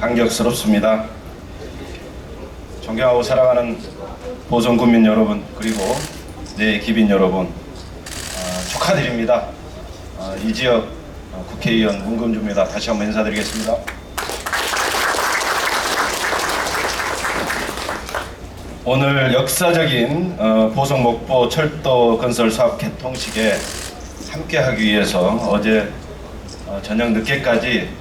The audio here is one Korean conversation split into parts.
감격스럽습니다. 존경하고 사랑하는 보성 국민 여러분 그리고 내 기빈 여러분 어, 축하드립니다. 어, 이 지역 어, 국회의원 문금주입니다. 다시 한번 인사드리겠습니다. 오늘 역사적인 어, 보성 목포 철도 건설 사업 개통식에 함께하기 위해서 어제 어, 저녁 늦게까지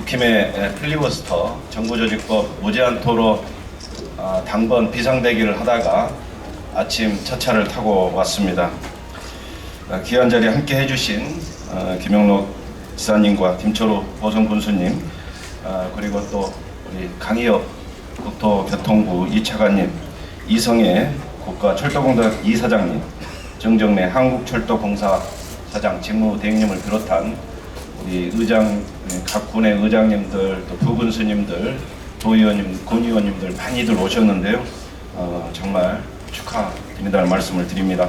국힘의 에, 필리버스터 정부조직법 무제한 토로 어, 당번 비상대기를 하다가 아침 첫 차를 타고 왔습니다. 어, 귀한 자리에 함께 해주신 어, 김영록 지사님과 김철우 보성 군수님 어, 그리고 또 우리 강희엽 국토교통부 이차관님 이성애 국가철도공단 이사장님 정정래 한국철도공사 사장 직무대행님을 비롯한 우리 의장 각 군의 의장님들 또 부군수님들 도의원님 군의원님들 많이들 오셨는데요 어, 정말 축하드린다는 말씀을 드립니다.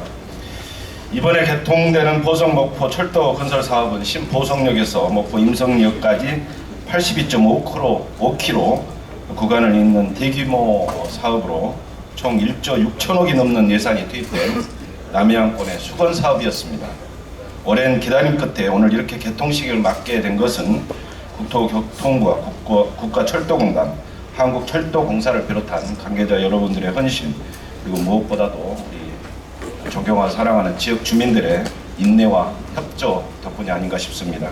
이번에 개통되는 보성 목포 철도 건설 사업은 신보성역에서 목포 임성역까지 82.5km 5km 구간을 잇는 대규모 사업으로 총 1조 6천억이 넘는 예산이 투입된 남해안권의 수건 사업이었습니다. 오랜 기다림 끝에 오늘 이렇게 개통식을 맡게 된 것은 국토교통부와 국가, 국가철도공단, 한국철도공사를 비롯한 관계자 여러분들의 헌신 그리고 무엇보다도 우리 존경하고 사랑하는 지역 주민들의 인내와 협조 덕분이 아닌가 싶습니다.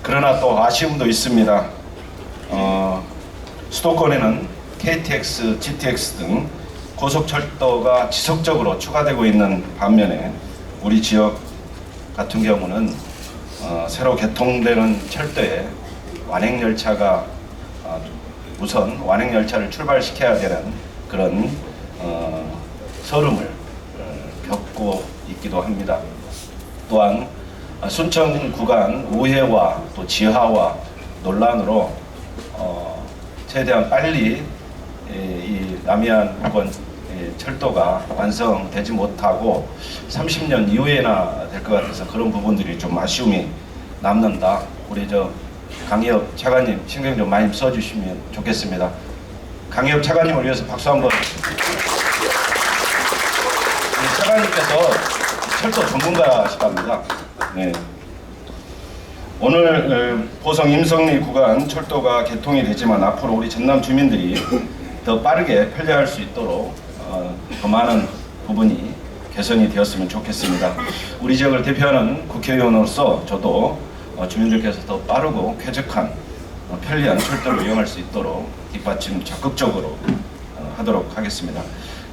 그러나 또 아쉬움도 있습니다. 어, 수도권에는 KTX, GTX 등 고속철도가 지속적으로 추가되고 있는 반면에 우리 지역 같은 경우는 어, 새로 개통되는 철도에 완행 열차가 어, 우선 완행 열차를 출발시켜야 되는 그런 어, 서름을 어, 겪고 있기도 합니다. 또한 어, 순천 구간 우회와 또 지하와 논란으로 어, 최대한 빨리 이, 이 남해안권 이 철도가 완성되지 못하고 30년 이후에나 될 것 같아서 그런 부분들이 좀 아쉬움이 남는다. 우리 저 강희엽 차관님 신경 좀 많이 써주시면 좋겠습니다. 강희엽 차관님을 위해서 박수 한번. 우리 차관님께서 철도 전문가시답니다. 네. 오늘 어, 보성 임성리 구간 철도가 개통이 되지만 앞으로 우리 전남 주민들이 더 빠르게 편리할 수 있도록 어, 더 많은 부분이 개선이 되었으면 좋겠습니다. 우리 지역을 대표하는 국회의원으로서 저도 어, 주민들께서 더 빠르고 쾌적한 어, 편리한 철도를 이용할 수 있도록 뒷받침 적극적으로 어, 하도록 하겠습니다.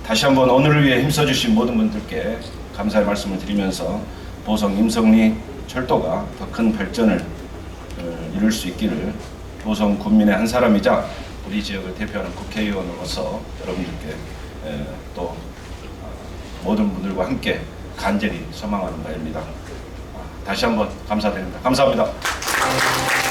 다시 한번 오늘을 위해 힘써주신 모든 분들께 감사의 말씀을 드리면서 보성 임성리 철도가 더 큰 발전을 어, 이룰 수 있기를 보성 군민의 한 사람이자 우리 지역을 대표하는 국회의원으로서 여러분들께 에, 또 어, 모든 분들과 함께 간절히 소망하는 바입니다. 아, 다시 한번 감사드립니다. 감사합니다.